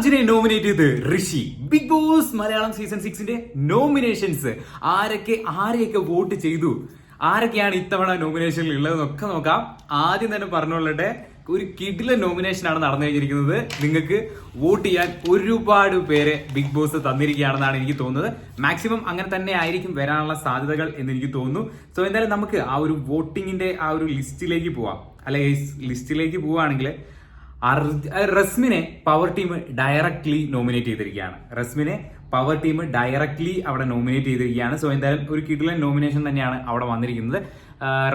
അർജുനെ നോമിനേറ്റ് ചെയ്ത് Rishi. Bigg Boss Malayalam season സിക്സിന്റെ nominations ആരൊക്കെ ആരെയൊക്കെ വോട്ട് ചെയ്തു? ആരൊക്കെയാണ് ഇത്തവണ നോമിനേഷനിൽ ഉള്ളതെന്നൊക്കെ നോക്കാം. ആദ്യം തന്നെ പറഞ്ഞുകൊള്ളട്ടെ ഒരു കിടില നോമിനേഷൻ ആണ് നടന്നു കഴിഞ്ഞിരിക്കുന്നത്. നിങ്ങൾക്ക് വോട്ട് ചെയ്യാൻ ഒരുപാട് പേരെ ബിഗ് ബോസ് തന്നിരിക്കുകയാണെന്നാണ് എനിക്ക് തോന്നുന്നത്. മാക്സിമം അങ്ങനെ തന്നെ ആയിരിക്കും വരാനുള്ള സാധ്യതകൾ എന്ന് എനിക്ക് തോന്നുന്നു. സോ എന്തായാലും നമുക്ക് ആ ഒരു വോട്ടിങ്ങിന്റെ ആ ഒരു ലിസ്റ്റിലേക്ക് പോവാം. അല്ലെ ലിസ്റ്റിലേക്ക് പോവുകയാണെങ്കിൽ റസ്മിനെ പവർ ടീം ഡയറക്ട്ലി നോമിനേറ്റ് ചെയ്തിരിക്കുകയാണ്. റസ്മിനെ പവർ ടീം ഡയറക്ട്ലി അവിടെ നോമിനേറ്റ് ചെയ്തിരിക്കുകയാണ്. സോ എന്തായാലും ഒരു കിടിലൻ നോമിനേഷൻ തന്നെയാണ് അവിടെ വന്നിരിക്കുന്നത്.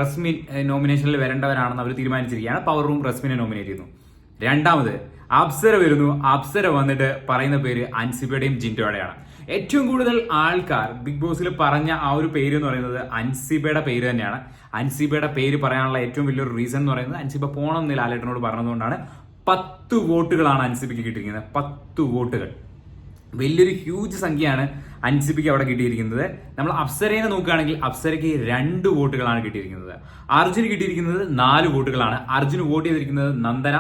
റസ്മിൻ നോമിനേഷനിൽ വരേണ്ടവരാണെന്ന് അവർ തീരുമാനിച്ചിരിക്കുകയാണ്. പവർ റൂം റസ്മിനെ നോമിനേറ്റ് ചെയ്യുന്നു. രണ്ടാമത് അപ്സര വരുന്നു. അപ്സര വന്നിട്ട് പറയുന്ന പേര് അൻസിബയുടെയും ജിന്റോയുടെയാണ് ഏറ്റവും കൂടുതൽ ആൾക്കാർ ബിഗ് ബോസിൽ പറഞ്ഞ ആ ഒരു പേര് എന്ന് പറയുന്നത് അൻസിബയുടെ പേര് തന്നെയാണ്. അൻസിബയുടെ പേര് പറയാനുള്ള ഏറ്റവും വലിയൊരു റീസൺ എന്ന് പറയുന്നത് അൻസിബ പോണം എന്ന് ലാലേട്ടനോട് പറഞ്ഞതുകൊണ്ടാണ് പത്ത് വോട്ടുകളാണ് അൻസിബയ്ക്ക് കിട്ടിയിരിക്കുന്നത്. പത്ത് വോട്ടുകൾ. വലിയൊരു ഹ്യൂജ് സംഖ്യയാണ് അൻസിബിക്ക് അവിടെ കിട്ടിയിരിക്കുന്നത്. നമ്മൾ അപ്സരയെ നോക്കുകയാണെങ്കിൽ അപ്സരയ്ക്ക് രണ്ട് വോട്ടുകളാണ് കിട്ടിയിരിക്കുന്നത്. അർജുന് കിട്ടിയിരിക്കുന്നത് നാല് വോട്ടുകളാണ്. അർജുന് വോട്ട് ചെയ്തിരിക്കുന്നത് നന്ദന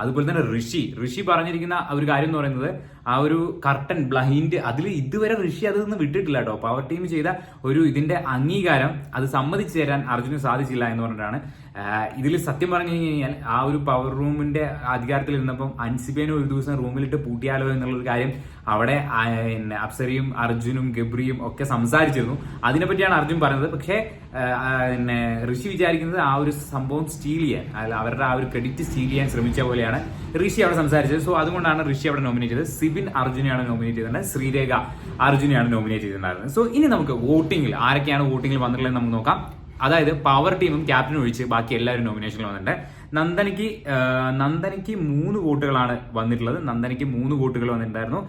അതുപോലെ തന്നെ ഋഷി. ഋഷി പറഞ്ഞിരിക്കുന്ന ഒരു കാര്യം എന്ന് പറയുന്നത് ആ ഒരു കർട്ടൻ ബ്ലൈൻഡ് അതിൽ ഇതുവരെ ഋഷി അതിൽ നിന്ന് വിട്ടിട്ടില്ല കേട്ടോ പവർ ടീം ചെയ്ത ഒരു ഇതിന്റെ അംഗീകാരം അത് സമ്മതിച്ചു തരാൻ അർജുന് സാധിച്ചില്ല എന്ന് പറഞ്ഞിട്ടാണ്. ഇതിൽ സത്യം പറഞ്ഞു കഴിഞ്ഞാൽ ആ ഒരു പവർ റൂമിന്റെ അധികാരത്തിൽ ഇരുന്നപ്പം അൻസിബേനെ ഒരു ദിവസം റൂമിലിട്ട് പൂട്ടിയാലോ എന്നുള്ളൊരു കാര്യം അവിടെ അപ്സരയും അർജുനും ഗബ്രിയും ഒക്കെ സംസാരിച്ചിരുന്നു. അതിനെപ്പറ്റിയാണ് അർജുൻ പറഞ്ഞത്. പക്ഷേ പിന്നെ ഋഷി വിചാരിക്കുന്നത് ആ ഒരു സംഭവം സ്റ്റീൽ ചെയ്യാൻ അവരുടെ ആ ഒരു ക്രെഡിറ്റ് സ്റ്റീൽ ചെയ്യാൻ ശ്രമിച്ച പോലെയാണ് ഋഷി അവിടെ സംസാരിച്ചത്. സോ അതുകൊണ്ടാണ് ഋഷി അവിടെ നോമിനേറ്റ് ചെയ്തത്. സിബിൻ അർജുനെയാണ് നോമിനേറ്റ് ചെയ്തിട്ടുണ്ടായിരുന്നത്. ശ്രീരേഖ അർജുനെയാണ് നോമിനേറ്റ് ചെയ്തിട്ടുണ്ടായിരുന്നത്. സോ ഇനി നമുക്ക് വോട്ടിംഗിൽ ആരൊക്കെയാണ് വോട്ടിംഗിൽ വന്നിട്ടുള്ളത് നമുക്ക് നോക്കാം. അതായത് പവർ ടീമും ക്യാപ്റ്റൻ ഒഴിച്ച് ബാക്കി എല്ലാവരും നോമിനേഷനിൽ വന്നിട്ടുണ്ട്. നന്ദനയ്ക്ക് നന്ദനയ്ക്ക് മൂന്ന് വോട്ടുകളാണ് വന്നിട്ടുള്ളത്. നന്ദനയ്ക്ക് മൂന്ന് വോട്ടുകൾ വന്നിട്ടുണ്ടായിരുന്നു.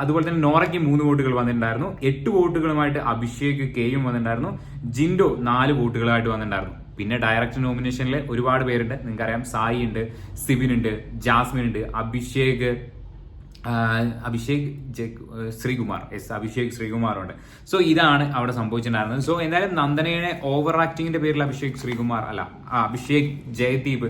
അതുപോലെ തന്നെ നോറയ്ക്ക് മൂന്ന് വോട്ടുകൾ വന്നിട്ടുണ്ടായിരുന്നു. എട്ട് വോട്ടുകളുമായിട്ട് അഭിഷേക് കെയും വന്നിട്ടുണ്ടായിരുന്നു. ജിൻഡോ നാല് വോട്ടുകളായിട്ട് വന്നിട്ടുണ്ടായിരുന്നു. പിന്നെ ഡയറക്റ്റ് നോമിനേഷനിൽ ഒരുപാട് പേരുണ്ട്. നിങ്ങൾക്കറിയാം സായി ഉണ്ട് സിബിൻ ഉണ്ട് ജാസ്മിൻ ഉണ്ട് അഭിഷേക് അഭിഷേക് ശ്രീകുമാർ എസ് അഭിഷേക് ശ്രീകുമാറുണ്ട്. സോ ഇതാണ് അവിടെ സംഭവിച്ചിട്ടുണ്ടായിരുന്നത്. സോ എന്തായാലും നന്ദനയുടെ ഓവർ ആക്ടിങ്ങിന്റെ പേരിൽ അഭിഷേക് ശ്രീകുമാർ അല്ല അഭിഷേക് ജയദീപ്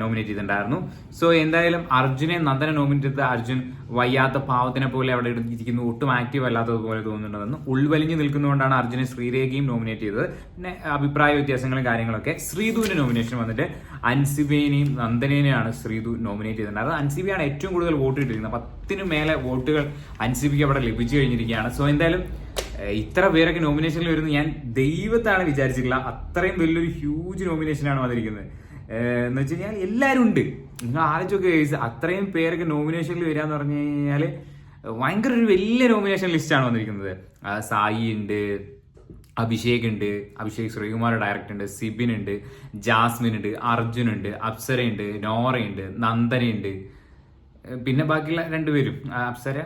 നോമിനേറ്റ് ചെയ്തിട്ടുണ്ടായിരുന്നു. സോ എന്തായാലും അർജുനെ നന്ദന നോമിനേറ്റ് ചെയ്ത അർജുൻ വയ്യാത്ത പാവത്തിനെ പോലെ അവിടെ ഇരിക്കുന്നു. ഒട്ടും ആക്റ്റീവ് അല്ലാത്തതുപോലെ തോന്നുന്നുണ്ടെന്ന് ഉൾവലിഞ്ഞു നിൽക്കുന്നതുകൊണ്ടാണ് അർജുനെ ശ്രീരേഖയും നോമിനേറ്റ് ചെയ്തത്. പിന്നെ അഭിപ്രായ വ്യത്യാസങ്ങളും കാര്യങ്ങളൊക്കെ. ശ്രീധുവിന്റെ നോമിനേഷൻ വന്നിട്ട് അൻസിബേനെയും നന്ദനേനെയാണ് ശ്രീധു നോമിനേറ്റ് ചെയ്തിട്ടുണ്ടായിരുന്നത്. അൻസിബിയാണ് ഏറ്റവും കൂടുതൽ വോട്ട് കിട്ടിയിരിക്കുന്നത്. പത്തിനു മേലെ വോട്ടുകൾ അൻസിബിക്ക് അവിടെ ലഭിച്ചു കഴിഞ്ഞിരിക്കുകയാണ്. സോ എന്തായാലും ഇത്ര പേരൊക്കെ നോമിനേഷനിൽ വരുന്ന. ഞാൻ ദൈവത്താണ് വിചാരിച്ചിട്ടില്ല അത്രയും വലിയൊരു ഹ്യൂജ് നോമിനേഷനാണ് വന്നിരിക്കുന്നത്. എന്ന് വെച്ച് കഴിഞ്ഞാൽ എല്ലാവരും ഉണ്ട്. നിങ്ങൾ ആലോചിച്ചൊക്കെ അത്രയും പേരൊക്കെ നോമിനേഷനിൽ വരിക എന്ന് പറഞ്ഞു കഴിഞ്ഞാൽ ഭയങ്കര ഒരു വലിയ നോമിനേഷൻ ലിസ്റ്റാണ് വന്നിരിക്കുന്നത്. സായി ഉണ്ട് അഭിഷേക് ഉണ്ട് അഭിഷേക് ശ്രീകുമാർ ഡയറക്ടർ ഉണ്ട് സിബിൻ ഉണ്ട് ജാസ്മിൻ ഉണ്ട് അർജുൻ ഉണ്ട് അപ്സര ഉണ്ട് നോറ ഉണ്ട് നന്ദന ഉണ്ട് ഏഹ് പിന്നെ ബാക്കിയുള്ള രണ്ടുപേരും. അപ്സര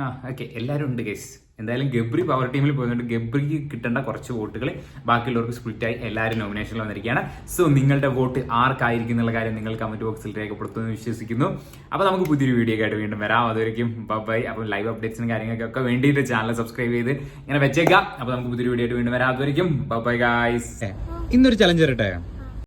ആ ഓക്കെ എല്ലാവരും ഉണ്ട് കേസ് എന്തായാലും ഗബ്രി പവർ ടീമിൽ പോയതുകൊണ്ട് ഗബ്രിക്ക് കിട്ടേണ്ട കുറച്ച് വോട്ടുകൾ ബാക്കിയുള്ളവർക്ക് സ്പ്ലിറ്റായി എല്ലാവരും നോമിനേഷനിൽ വന്നിരിക്കുകയാണ്. സോ നിങ്ങളുടെ വോട്ട് ആർക്കായിരിക്കും എന്നുള്ള കാര്യം നിങ്ങൾ കമന്റ് ബോക്സിൽ രേഖപ്പെടുത്തുമെന്ന് വിശ്വസിക്കുന്നു. അപ്പോൾ നമുക്ക് പുതിയൊരു വീഡിയോ ആയിട്ട് വീണ്ടും വരാം. അതുവരെയും ബൈ അപ്പോൾ ലൈവ് അപ്ഡേറ്റ്സിനും കാര്യങ്ങൾക്കൊക്കെ വേണ്ടിയിട്ട് ചാനൽ സബ്സ്ക്രൈബ് ചെയ്ത് ഇങ്ങനെ വെച്ചേക്കാം. അപ്പോൾ നമുക്ക് പുതിയൊരു വീഡിയോ ആയിട്ട് വീണ്ടും വരാം. അതുവരെയും ബൈ ഗായ്സ് ഇന്നൊരു ചലഞ്ച് തരട്ടെ